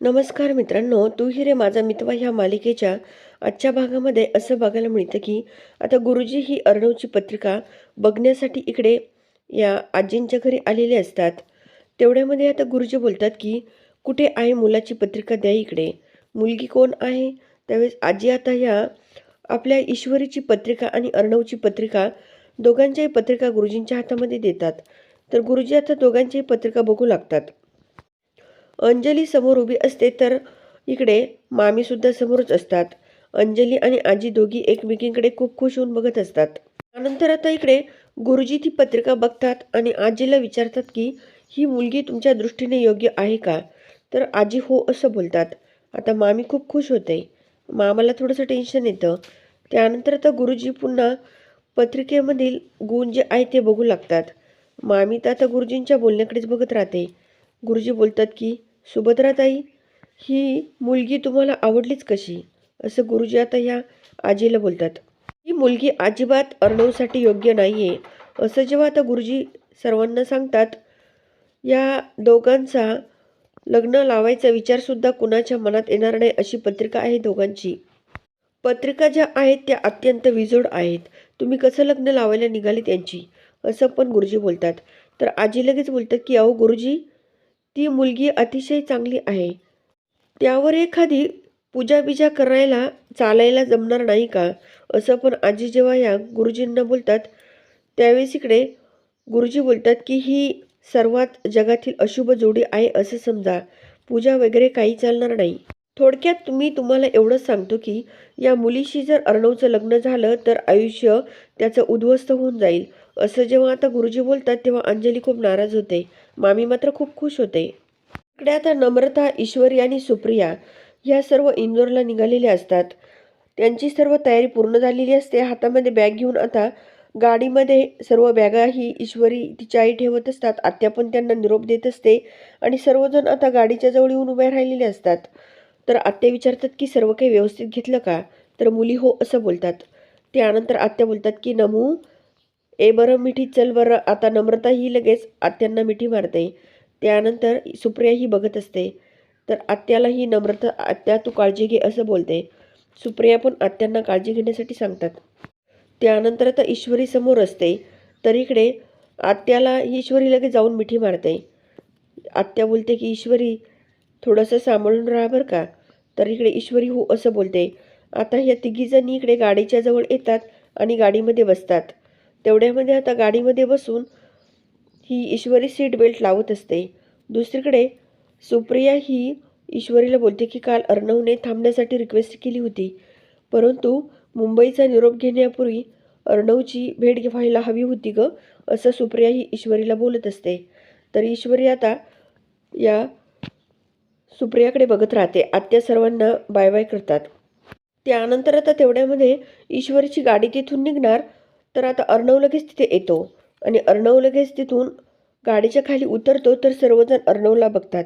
नमस्कार मित्रांनो तू ही रे माझा मित्र ह्या मालिकेच्या आजच्या भागामध्ये असं बघायला मिळतं की आता गुरुजी ही अर्णवची पत्रिका बघण्यासाठी इकडे या आजींच्या घरी आलेले असतात. तेवढ्यामध्ये आता गुरुजी बोलतात की कुठे आहे मुलाची पत्रिका द्या इकडे. मुलगी कोण आहे? त्यावेळेस आजी आता ह्या आपल्या ईश्वरीची पत्रिका आणि अर्णवची पत्रिका दोघांच्याही पत्रिका गुरुजींच्या हातामध्ये देतात. तर गुरुजी आता दोघांच्याही पत्रिका बघू लागतात. अंजली समोर उभी असते तर इकडे मामीसुद्धा समोरच असतात. अंजली आणि आजी दोघी एकमेकींकडे खूप खुश होऊन बघत असतात. त्यानंतर आता इकडे गुरुजी ती पत्रिका बघतात आणि आजीला विचारतात की ही मुलगी तुमच्या दृष्टीने योग्य आहे का? तर आजी हो असं बोलतात. आता मामी खूप खुश होते. मामाला थोडंसं टेन्शन येतं. त्यानंतर आता गुरुजी पुन्हा पत्रिकेमधील गुण जे आहे ते बघू लागतात. मामी तर आता गुरुजींच्या बोलण्याकडेच बघत राहते. गुरुजी बोलतात की सुभद्राताई ही मुलगी तुम्हाला आवडलीच कशी? असं गुरुजी आता ह्या आजीला बोलतात. ही मुलगी अजिबात अर्णवसाठी योग्य नाही आहे असं जेव्हा आता गुरुजी सर्वांना सांगतात या दोघांचा लग्न लावायचा विचारसुद्धा कुणाच्या मनात येणार नाही अशी पत्रिका आहे दोघांची. पत्रिका ज्या आहेत त्या अत्यंत विजोड आहेत. तुम्ही कसं लग्न लावायला निघाले त्यांची असं पण गुरुजी बोलतात. तर आजी लगेच बोलतात की अहो गुरुजी ती मुलगी अतिशय चांगली आहे. त्यावर एखादी पूजाबिजा करायला चालायला जमणार नाही का? असं पण आजी जेव्हा या गुरुजींना बोलतात त्यावेळेस इकडे गुरुजी बोलतात की ही सर्वात जगातील अशुभ जोडी आहे असं समजा. पूजा वगैरे काही चालणार नाही. थोडक्यात तुम्ही तुम्हाला एवढंच सांगतो की या मुलीशी जर अर्णवचं लग्न झालं तर आयुष्य त्याचं उद्ध्वस्त होऊन जाईल. असं जेव्हा आता गुरुजी बोलतात तेव्हा अंजली खूप नाराज होते. मामी मात्र खूप खुश होते. इकडे आता नम्रता ईश्वरी आणि सुप्रिया ह्या सर्व इंदोरला निघालेल्या असतात. त्यांची सर्व तयारी पूर्ण झालेली असते. हातामध्ये बॅग घेऊन आता गाडीमध्ये सर्व बॅगा ही ईश्वरी तिची आई ठेवत असतात. आत्या पण त्यांना निरोप देत असते आणि सर्वजण आता गाडीच्या जवळ येऊन उभ्या राहिलेले असतात. तर आत्या विचारतात की सर्व काही व्यवस्थित घेतलं का? तर मुली हो असं बोलतात. त्यानंतर आत्या बोलतात की नमू ए बरं मिठी चल बरं आता नम्रता ही लगेच आत्यांना मिठी मारते. त्यानंतर सुप्रिया ही बघत असते. तर आत्याला ही नम्रता आत्या तू काळजी घे असं बोलते. सुप्रिया पण आत्यांना काळजी घेण्यासाठी सांगतात. त्यानंतर आता ईश्वरी समोर असते. तर इकडे आत्याला ईश्वरी लगेच जाऊन मिठी मारते. आत्या बोलते की ईश्वरी थोडंसं सांभाळून राहा बरं का. तर इकडे ईश्वरी हो असं बोलते. आता ह्या तिघीजणी इकडे गाडीच्या जवळ येतात आणि गाडीमध्ये बसतात. तेवढ्यामध्ये आता गाडीमध्ये बसून ही ईश्वरी सीट बेल्ट लावत असते. दुसरीकडे सुप्रिया ही ईश्वरीला बोलते की काल अर्णवने थांबण्यासाठी रिक्वेस्ट केली होती. परंतु मुंबईचा निरोप घेण्यापूर्वी अर्णवची भेट व्हायला हवी होती ग असं सुप्रिया ही ईश्वरीला बोलत असते. तर ईश्वरी आता या सुप्रियाकडे बघत राहते. आत्या सर्वांना बाय बाय करतात. त्यानंतर आता तेवढ्यामध्ये ईश्वरीची गाडी तिथून निघणार तर आता अर्णव लगेच तिथे येतो. आणि अर्णव लगेच तिथून गाडीच्या खाली उतरतो तर सर्वजण अर्णवला बघतात.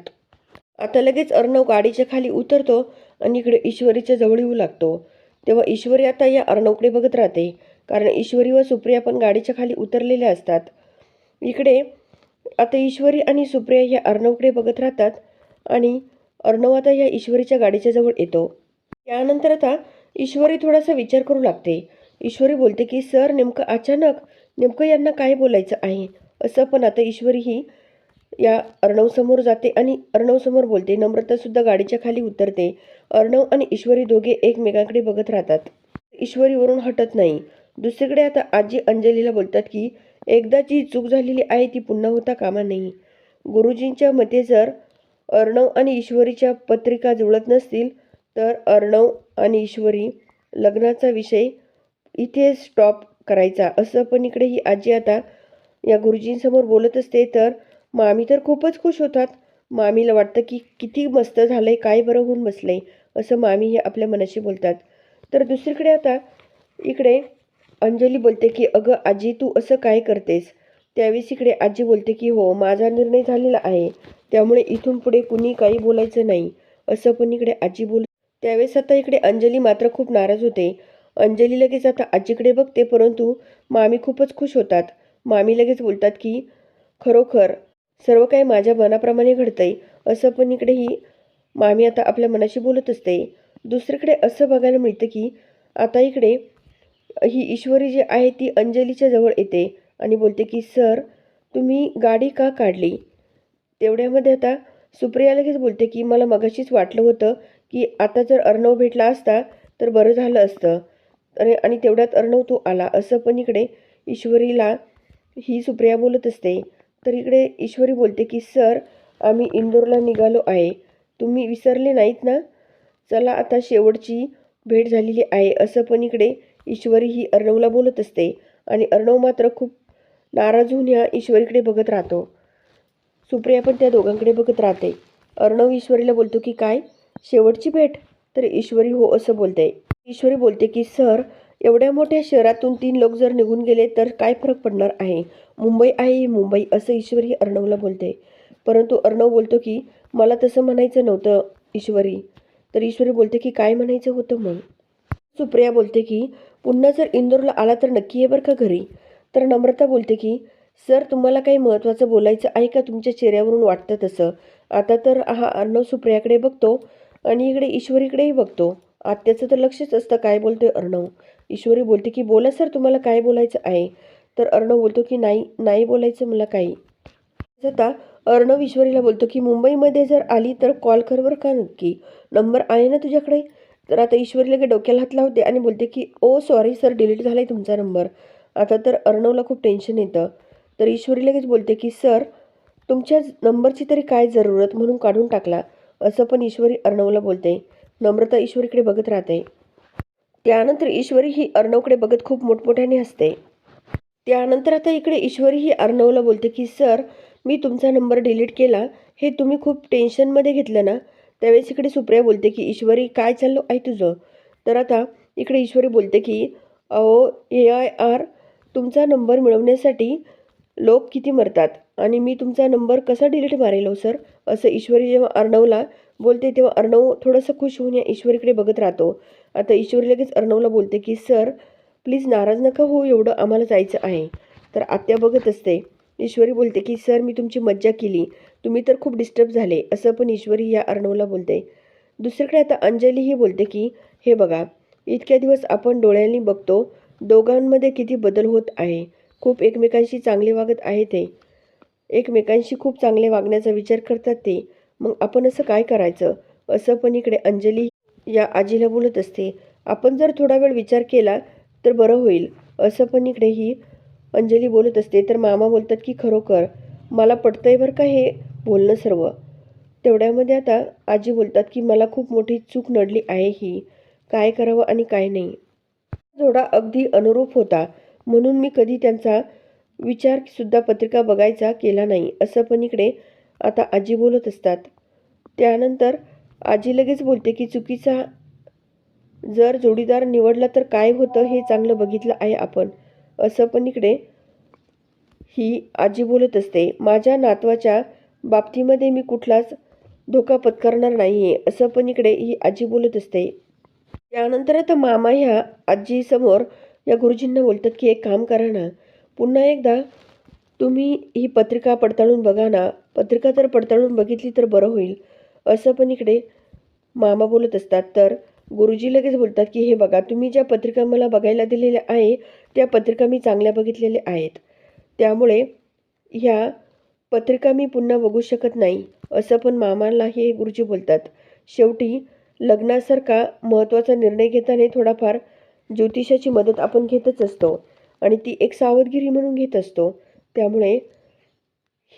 आता लगेच अर्णव गाडीच्या खाली उतरतो आणि इकडे ईश्वरीच्या जवळ येऊ लागतो. तेव्हा ईश्वरी आता या अर्णवकडे बघत राहते. कारण ईश्वरी व सुप्रिया पण गाडीच्या खाली उतरलेल्या असतात. इकडे आता ईश्वरी आणि सुप्रिया या अर्णवकडे बघत राहतात आणि अर्णव आता या ईश्वरीच्या गाडीच्या जवळ येतो. त्यानंतर आता ईश्वरी थोडासा विचार करू लागते. ईश्वरी बोलते की सर नेमकं अचानक नेमकं यांना काय बोलायचं आहे? असं पण आता ईश्वरी ही या अर्णवसमोर जाते आणि अर्णवसमोर बोलते नम्रतासुद्धा गाडीच्या खाली उतरते. अर्णव आणि ईश्वरी दोघे एकमेकांकडे बघत राहतात. ईश्वरीवरून हटत नाही. दुसरीकडे आता आजी अंजलीला बोलतात की एकदा जी चूक झालेली आहे ती पुन्हा होता कामा नाही गुरुजींच्या मते जर अर्णव आणि ईश्वरीच्या पत्रिका जुळत नसतील तर अर्णव आणि ईश्वरी लग्नाचा विषय इथे स्टॉप करायचा. असं पण इकडे ही आजी आता या गुरुजींसमोर बोलत असते. तर मामी तर खूपच खुश होतात. मामीला वाटतं की किती मस्त झालंय काय बरं होऊन बसलंय असं मामी हे आपल्या मनाशी बोलतात. तर दुसरीकडे आता इकडे अंजली बोलते की अगं आजी तू असं काय करतेस? त्यावेळेस इकडे आजी बोलते की हो माझा निर्णय झालेला आहे. त्यामुळे इथून पुढे कुणी काही बोलायचं नाही. असं पण इकडे आजी बोल त्यावेळेस आता इकडे अंजली मात्र खूप नाराज होते. अंजली लगेच आता आजीकडे बघते परंतु मामी खूपच खुश होतात. मामी लगेच बोलतात की खरोखर सर्व काही माझ्या मनाप्रमाणे घडतंय असं पण इकडेही मामी आता आपल्या मनाशी बोलत असते. दुसरीकडे असं बघायला मिळतं की आता इकडे ही ईश्वरी जी आहे ती अंजलीच्या जवळ येते आणि बोलते की सर तुम्ही गाडी का काढली? तेवढ्यामध्ये आता सुप्रिया लगेच बोलते की मला मगाशीच वाटलं होतं की आता जर अर्णव भेटला असता तर बरं झालं असतं. आणि आणि तेवढ्यात अर्णव तो आला असं पण इकडे ईश्वरीला ही सुप्रिया बोलत असते. तर इकडे ईश्वरी बोलते की सर आम्ही इंदोरला निघालो आहे. तुम्ही विसरले नाहीत ना? चला आता शेवटची भेट झालेली आहे असं पण इकडे ईश्वरी ही अर्णवला बोलत असते. आणि अर्णव मात्र खूप नाराज होऊन ह्या ईश्वरीकडे बघत राहतो. सुप्रिया पण त्या दोघांकडे बघत राहते. अर्णव ईश्वरीला बोलतो की काय? शेवटची भेट? तर ईश्वरी हो असं बोलते. ईश्वरी बोलते की सर एवढ्या मोठ्या शहरातून तीन लोक जर निघून गेले तर काय फरक पडणार आहे? मुंबई आहे मुंबई असं ईश्वरी अर्णवला बोलते. परंतु अर्णव बोलतो की मला तसं म्हणायचं नव्हतं ईश्वरी. तर ईश्वरी बोलते की काय म्हणायचं होतं मग? सुप्रिया बोलते की पुन्हा जर इंदोरला आला तर नक्की ये बरं का घरी. तर नम्रता बोलते की सर तुम्हाला काही महत्त्वाचं बोलायचं आहे का तुमच्या चेहऱ्यावरून वाटतं तसं? आता तर हा अर्णव सुप्रियाकडे बघतो आणि इकडे ईश्वरीकडेही बघतो. आत्याचं तर लक्षच असतं काय बोलतोय अर्णव? ईश्वरी बोलते की बोला सर तुम्हाला काय बोलायचं आहे? तर अर्णव बोलतो की नाही नाही बोलायचं मला काही. आता अर्णव ईश्वरीला बोलतो की मुंबईमध्ये जर आली तर कॉल करवर का नक्की? नंबर आहे ना तुझ्याकडे? तर आता ईश्वरी लगे डोक्याला हात लावते आणि बोलते की ओ सॉरी सर डिलीट झाला आहे तुमचा नंबर. आता तर अर्णवला खूप टेन्शन येतं. तर ईश्वरी लगेच बोलते की सर तुमच्या नंबरची तरी काय जरूरत म्हणून काढून टाकला? असं पण ईश्वरी अर्णवला बोलते. नम्रता ईश्वरीकडे बघत राहते. त्यानंतर ईश्वरी ही अर्णवकडे बघत खूप मोठमोठ्याने हसते. त्यानंतर आता इकडे ईश्वरी ही अर्णवला बोलते की सर मी तुमचा नंबर डिलीट केला. हे तुम्ही खूप टेन्शनमध्ये घेतलं ना? त्यावेळेस इकडे सुप्रिया बोलते की ईश्वरी काय चाललो आहे तुझं? तर आता इकडे ईश्वरी बोलते की अहो ए आय आर तुमचा नंबर मिळवण्यासाठी लोक किती मरतात? आणि मी तुमचा नंबर कसा डिलीट मारेल हो सर असं ईश्वरी जेव्हा अर्णवला बोलते तेव्हा अर्णव थोडंसं खुश होऊन या ईश्वरीकडे बघत राहतो. आता ईश्वरी लगेच अर्णवला बोलते की सर प्लीज नाराज नका हो एवढं आम्हाला जायचं आहे. तर आत्या बघत असते. ईश्वरी बोलते की सर मी तुमची मज्जा केली. तुम्ही तर खूप डिस्टर्ब झाले. असं पण ईश्वरी या अर्णवला बोलते. दुसरीकडे आता अंजलीही बोलते की हे बघा इतक्या दिवस आपण डोळ्यांनी बघतो दोघांमध्ये किती बदल होत आहे. खूप एकमेकांशी चांगले वागत आहे ते. एकमेकांशी खूप चांगले वागण्याचा विचार करतात ते. मग आपण असं काय करायचं? असं पण इकडे अंजली या आजीला बोलत असते. आपण जर थोडा वेळ विचार केला तर बरं होईल. असं पण इकडे ही अंजली बोलत असते. तर मामा बोलतात की खरोखर मला पटतंय बरं का हे बोलणं सर्व. तेवढ्यामध्ये आता आजी बोलतात की मला खूप मोठी चूक नडली आहे ही. काय करावं आणि काय नाही. जोडा अगदी अनुरूप होता. म्हणून मी कधी त्यांचा विचारसुद्धा पत्रिका बघायचा केला नाही असं पण इकडे आता आजी बोलत असतात. त्यानंतर आजी लगेच बोलते की चुकीचा जर जोडीदार निवडला तर काय होतं हे चांगलं बघितलं आहे आपण असं पण इकडे ही आजी बोलत असते. माझ्या नातवाच्या बाबतीमध्ये मी कुठलाच धोका पत्करणार नाही आहे असं पण इकडे ही आजी बोलत असते. त्यानंतर आता मामा ह्या आजीसमोर या गुरुजींना बोलतात की एक काम करा ना पुन्हा एकदा तुम्ही ही पत्रिका पडताळून बघा ना पत्रिका जर पडताळून बघितली तर बरं होईल. असं पण इकडे मामा बोलत असतात. तर गुरुजी लगेच बोलतात की हे बघा तुम्ही ज्या पत्रिका मला बघायला दिलेल्या आहे त्या पत्रिका मी चांगल्या बघितलेल्या आहेत. त्यामुळे ह्या पत्रिका मी पुन्हा बघू शकत नाही. असं पण मामाला हे गुरुजी बोलतात. शेवटी लग्नासारखा महत्त्वाचा निर्णय घेताना थोडाफार ज्योतिषाची मदत आपण घेतच असतो. आणि ती एक सावधगिरी म्हणून घेत असतो. त्यामुळे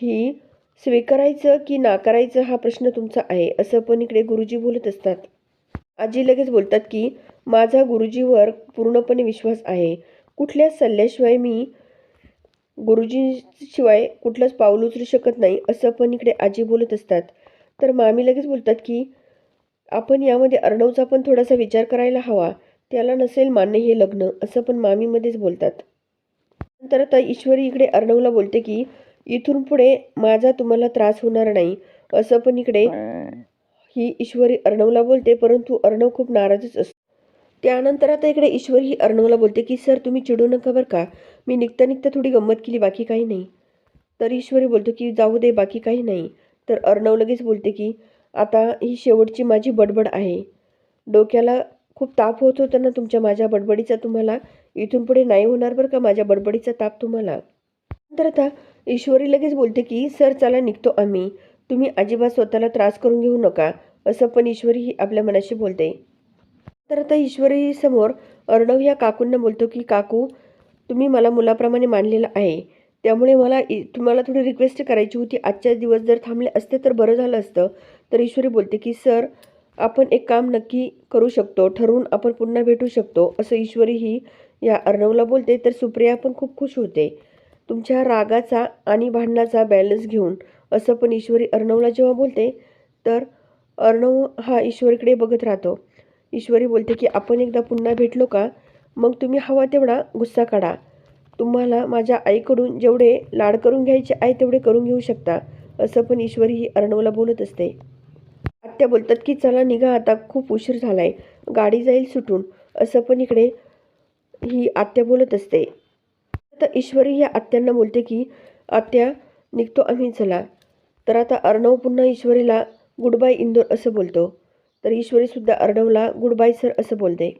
ही स्वीकारायचं की नाकारायचं हा प्रश्न तुमचा आहे असं पण इकडे गुरुजी बोलत असतात. आजी लगेच बोलतात की माझा गुरुजीवर पूर्णपणे विश्वास आहे. कुठल्याच सल्ल्याशिवाय मी गुरुजीशिवाय कुठलंच पाऊल उचलू शकत नाही असं पण इकडे आजी बोलत असतात. तर मामी लगेच बोलतात की आपण यामध्ये अर्णवचा पण थोडासा विचार करायला हवा. त्याला नसेल मान्य हे लग्न असं पण मामीमध्येच बोलतात. नंतर आता ईश्वरी इकडे अर्णवला बोलते की इथून पुढे माझा तुम्हाला त्रास होणार नाही असं पण इकडे ही ईश्वरी अर्णवला बोलते परंतु अर्णव खूप नाराजच असतो. त्यानंतर आता इकडे ईश्वरी ही अर्णवला बोलते की सर तुम्ही चिडू नका बरं का मी निघता निघता थोडी गंमत केली बाकी काही नाही. तर ईश्वरी बोलतो की जाऊ दे बाकी काही नाही. तर अर्णव लगेच बोलते की आता ही शेवटची माझी बडबड आहे. डोक्याला खूप ताप होत होता ना तुमच्या माझ्या बडबडीचा तुम्हाला? इथून पुढे नाही होणार बरं का माझ्या बडबडीचा ताप तुम्हाला? नंतर आता ईश्वरी लगेच बोलते की सर चला निघतो आम्ही. तुम्ही अजिबात स्वतःला त्रास करून घेऊ नका. असं पण ईश्वरी ही आपल्या मनाशी बोलते. तर आता ईश्वरी समोर अर्णव या काकूंना बोलतो की काकू तुम्ही मला मुलाप्रमाणे मानलेलं आहे. त्यामुळे मला इ तुम्हाला थोडी रिक्वेस्ट करायची होती. आजच्या दिवस जर थांबले असते तर बरं झालं असतं. तर ईश्वरी बोलते की सर आपण एक काम नक्की करू शकतो ठरवून आपण पुन्हा भेटू शकतो असं ईश्वरी ही या अर्णवला बोलते. तर सुप्रिया पण खूप खुश होते. तुमच्या रागाचा आणि भांडणाचा बॅलन्स घेऊन असं पण ईश्वरी अर्णवला जेव्हा बोलते तर अर्णव हा ईश्वरीकडे बघत राहतो. ईश्वरी बोलते की आपण एकदा पुन्हा भेटलो का? मग तुम्ही हवा तेवढा गुस्सा काढा. तुम्हाला माझ्या आईकडून जेवढे लाड करून घ्यायचे आहे तेवढे करून घेऊ शकता असं पण ईश्वरी ही अर्णवला बोलत असते. आत्या बोलतात की चला निघा आता खूप उशीर झाला आहे गाडी जाईल सुटून. असं पण इकडे ही आत्या बोलत असते. आता ईश्वरी या आत्यांना बोलते की आत्या निघतो आम्ही चला. तर आता अर्णव पुन्हा ईश्वरीला गुड बाय इंदोर असं बोलतो. तर ईश्वरीसुद्धा अर्णवला गुड बाय सर असं बोलते.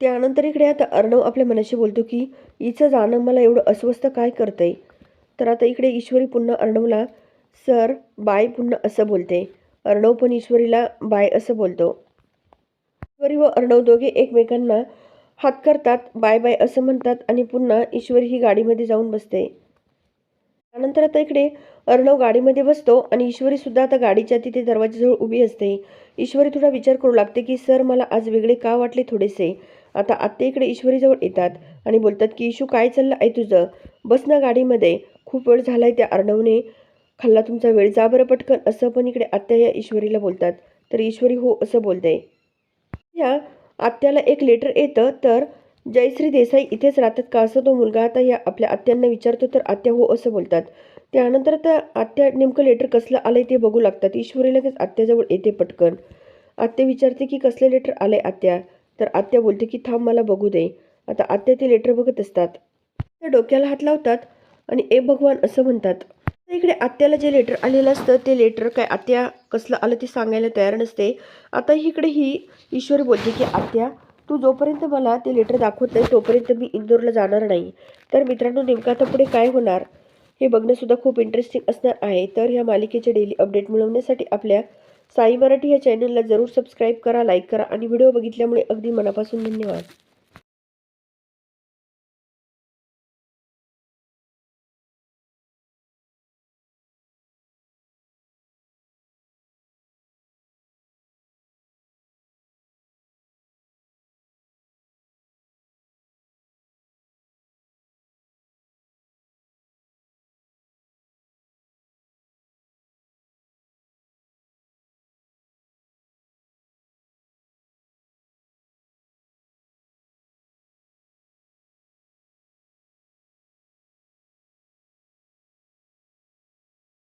त्यानंतर इकडे आता अर्णव आपल्या मनाशी बोलतो की हिचं जाणं मला एवढं अस्वस्थ काय करतंय? तर आता इकडे ईश्वरी पुन्हा अर्णवला सर बाय पुन्हा असं बोलते. अर्णव पण ईश्वरीला बाय असं बोलतो. ईश्वरी व अर्णव दोघे एकमेकांना हात करतात बाय बाय असं म्हणतात आणि पुन्हा ईश्वरी ही गाडीमध्ये जाऊन बसते. त्यानंतर आता इकडे अर्णव गाडीमध्ये बसतो आणि ईश्वरी सुद्धा आता गाडीच्या तिथे दरवाजाजवळ उभी असते. ईश्वरी थोडा विचार करू लागते की सर मला आज वेगळे का वाटले थोडेसे? आता आत्ते इकडे ईश्वरीजवळ येतात आणि बोलतात की इशू काय चाललं आहे तुझं? बस ना गाडीमध्ये. खूप वेळ झालाय त्या अर्णवने खाल्ला तुमचा वेळ. जा बरं पटकन. असं पण इकडे आत्या या ईश्वरीला बोलतात. तर ईश्वरी हो असं बोलते. या आत्याला एक लेटर येतं. तर जयश्री देसाई इथेच राहतात. का असं तो मुलगा आता या आपल्या आत्यांना विचारतो तर आत्या हो असं बोलतात. त्यानंतर आता आत्या नेमकं लेटर कसलं आलंय ते बघू लागतात. ईश्वरी लगेच आत्याजवळ येते पटकन. आत्या विचारते की कसलं लेटर आलंय आत्या? तर आत्या बोलते की थांब मला बघू दे. आता आत्या ते लेटर बघत असतात. त्या डोक्याला हात लावतात आणि ए भगवान असं म्हणतात. इकडे आत्याला जे लेटर आलेलं असतं ते लेटर काय आत्या कसलं आलं ते सांगायला तयार नसते. आता इकडे ही ईश्वरी बोलते की आत्या तू जोपर्यंत मला ते लेटर दाखवत नाही तोपर्यंत मी इंदोरला जाणार नाही. तर मित्रांनो नेमकं आता पुढे काय होणार? हे बघणंसुद्धा खूप इंटरेस्टिंग असणार आहे. तर ह्या मालिकेचे डेली अपडेट मिळवण्यासाठी आपल्या साई मराठी या चॅनलला जरूर सबस्क्राईब करा लाईक करा आणि व्हिडिओ बघितल्यामुळे अगदी मनापासून धन्यवाद.